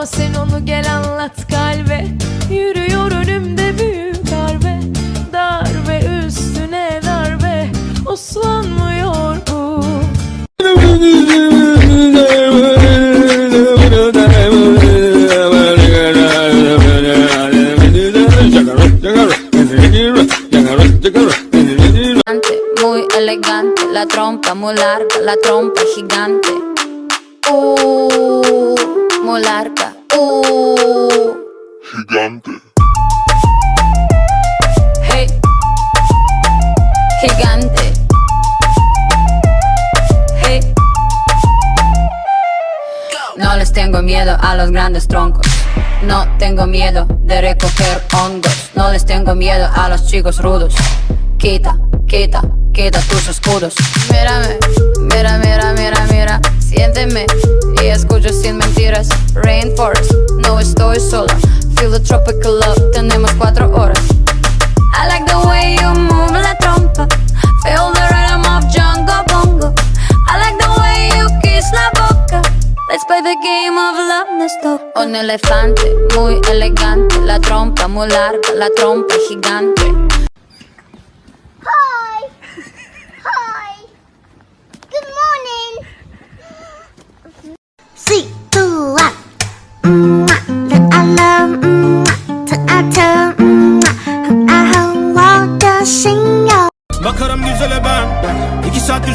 Ama sen onu gel anlat kalbe. Yürüyor önümde büyük darbe. Darbe üstüne darbe. Oslanmıyor bu. Muy elegante, la trompa muy larga, la trompa gigante. Uh, muy larga. Uh. Gigante. Hey. Gigante. Hey. No les tengo miedo a los grandes troncos. No tengo miedo de recoger hongos. No les tengo miedo a los chicos rudos. Quita, quita, quita tus escudos. Mírame, mira, mira, mira, mira. Siénteme y escucho sin mentiras. Rainforest, no estoy sola. Feel the tropical love. Tenemos cuatro horas. I like the way you move la trompa. Feel the rhythm of Jungle Bongo. I like the way you kiss la boca. Let's play the game of love, nos toca. Un elefante muy elegante. La trompa muy larga, la trompa gigante.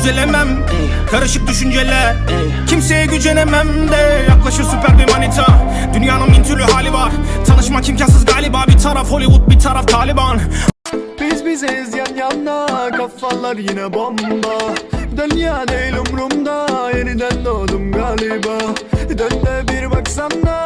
Düzelemem Karışık düşünceler. Kimseye gücenemem de Yaklaşır süper bir manita. Dünyanın bin türlü hali var. Tanışmak imkansız galiba. Bir taraf Hollywood bir taraf Taliban. Biz bizeyiz yan yana kafalar yine bomba. Dünya değil umrumda. Yeniden doğdum galiba. Dön de bir baksana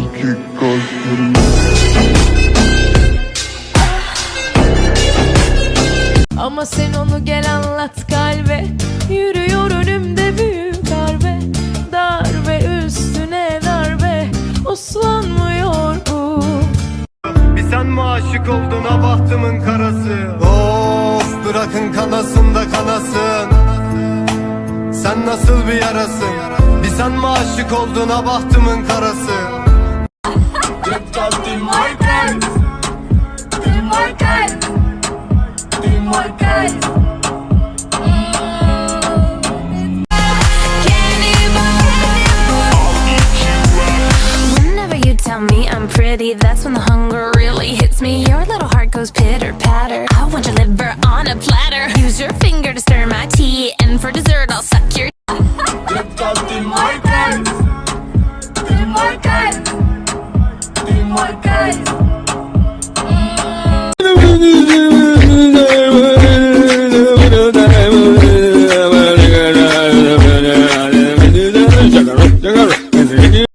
cause you Ama sen onu gel anlat kalbe. Yürüyor önümde büyük darbe. Darbe üstüne darbe. Oslanmıyor bu. Bir sen mi aşık oldun ha bahtımın karası? Of bırakın kanasın da kanasın. Sen nasıl bir yarasın? Bir sen mi aşık oldun ha bahtımın karası really hits me. Your little heart goes pitter-patter I want your liver on a platter. Use your finger to stir my tea. And for dessert I'll suck your Jagger, jagger, jagger.